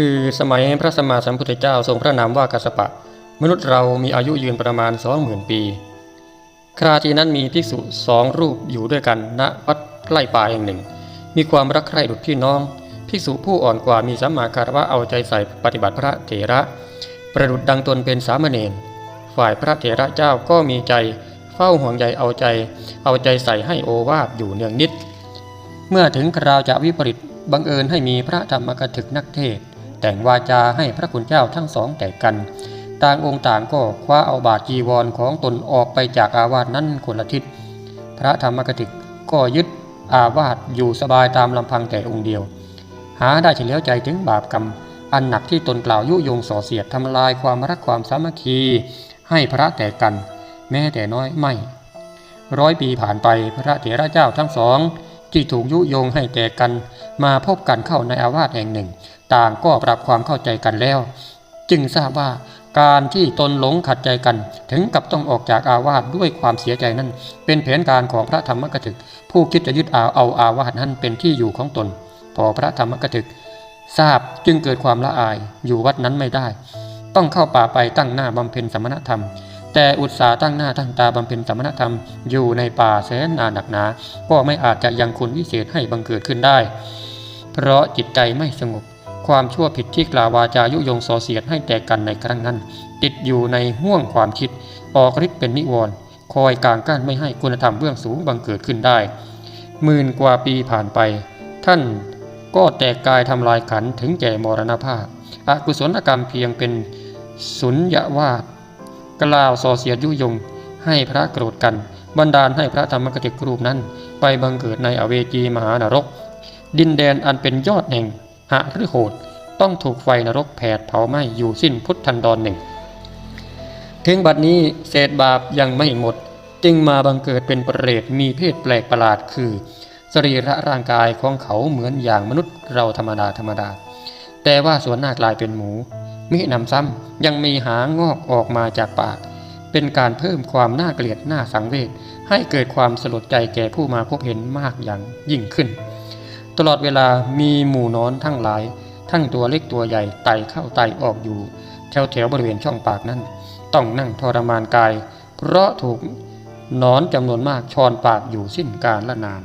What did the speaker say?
คือสมัยพระสัมมาสัมพุทธเจ้าทรงพระนามว่ากัสปะ มนุษย์เรามีอายุยืนประมาณสองหมื่นปี คราทีนั้นมีภิกษุสองรูปอยู่ด้วยกันณวัดไร่ป่าแห่งหนึ่ง มีความรักใคร่ดุจพี่น้องภิกษุผู้อ่อนกว่ามีสัมมาคารวะเอาใจใส่ปฏิบัติพระเถระ ประดุจดังตนเป็นสามเณรฝ่ายพระเถระเจ้าก็มีใจเฝ้าห่วงใยเอาใจ เอาใจใส่ให้โอวาทอยู่เนืองนิด เมื่อถึงคราวจะวิปริตบังเอิญให้มีพระธรรมกถึกนักเทศ แต่งวาจาให้พระคุณเจ้าทั้งสองแตกกัน ต่างองค์ต่างก็คว้าเอาบาทจีวรของตนออกไปจากอาวาสนั้นคนละทิศ พระธรรมกถึกก็ยึดอาวาสอยู่สบายตามลำพังแต่องค์เดียว หาได้เฉลียวใจถึงบาปกรรม อันหนักที่ตนกล่าวยุยงส่อเสียดทำลายความรักความสามัคคี ให้พระแตกกัน แม้แต่น้อยไม่ ร้อยปีผ่านไปพระเถระเจ้าทั้งสองที่ถูกยุยงให้แตกกันมาพบกันเข้าในอาวาสแห่งหนึ่ง ต่างก็ปรับความเข้าใจกันแล้ว จึงทราบว่าการที่ตนหลงขัดใจกัน ถึงกับต้องออกจากอาวาสด้วยความเสียใจนั้น เป็นแผนการของพระธรรมกถึก ผู้คิดจะยึดเอาเอาอาวาสนั้นเป็นที่อยู่ของตน พอพระธรรมกถึก ทราบจึงเกิดความละอายอยู่วัดนั้นไม่ได้ ต้องเข้าป่าไปตั้งหน้าบำเพ็ญสมณธรรม แต่อุตสาตั้งหน้าตั้งตาบำเพ็ญสมณธรรม อยู่ในป่าแสนนานหนักหนา ก็ไม่อาจจะยังคุณวิเศษให้บังเกิดขึ้นได้ เพราะจิตใจไม่สงบ ความชั่วผิดที่กล่าววาจายุยงส่อเสียดให้แตกกันในครั้งนั้น ติดอยู่ในห่วงความคิด ออกฤทธิ์เป็นนิวรณ์คอยกางกั้นไม่ให้คุณธรรมเบื้องสูงบังเกิดขึ้นได้หมื่นกว่าปีผ่านไป ท่านก็แตกกายทำลายขันถึงแก่มรณภาพอกุศลกรรมเพียงเป็นสุญญาวาสกล่าวส่อเสียดยุยง ให้พระโกรธกัน บันดาลให้พระธรรมกติกรูปนั้น ไปบังเกิดในอเวจีมหานรก ดินแดนอันเป็นยอดแห่ง หะหรือโหดต้องถูกไฟนรกแผดเผาไหม้อยู่สิ้นพุทธันดรหนึ่ง ถึงบัดนี้เศษบาปยังไม่หมด จึงมาบังเกิดเป็นเปรตมีเพศแปลกประหลาดคือ สรีระร่างกายของเขาเหมือนอย่างมนุษย์เราธรรมดาธรรมดา แต่ว่าส่วนหน้ากลายเป็นหมู มิหนำซ้ำยังมีหางอกออกมาจากปาก เป็นการเพิ่มความน่าเกลียดน่าสังเวชให้เกิดความสลดใจแก่ผู้มาพบเห็นมากอย่างยิ่งขึ้น ตลอดเวลามีหมู่นอนทั้งหลาย ทั้งตัวเล็กตัวใหญ่ไต่เข้าไต่ออกอยู่ แถวแถวบริเวณช่องปากนั้น ต้องนั่งทรมานกาย เพราะถูกนอนจำนวนมากชอนปากอยู่สิ้นกาลละนาน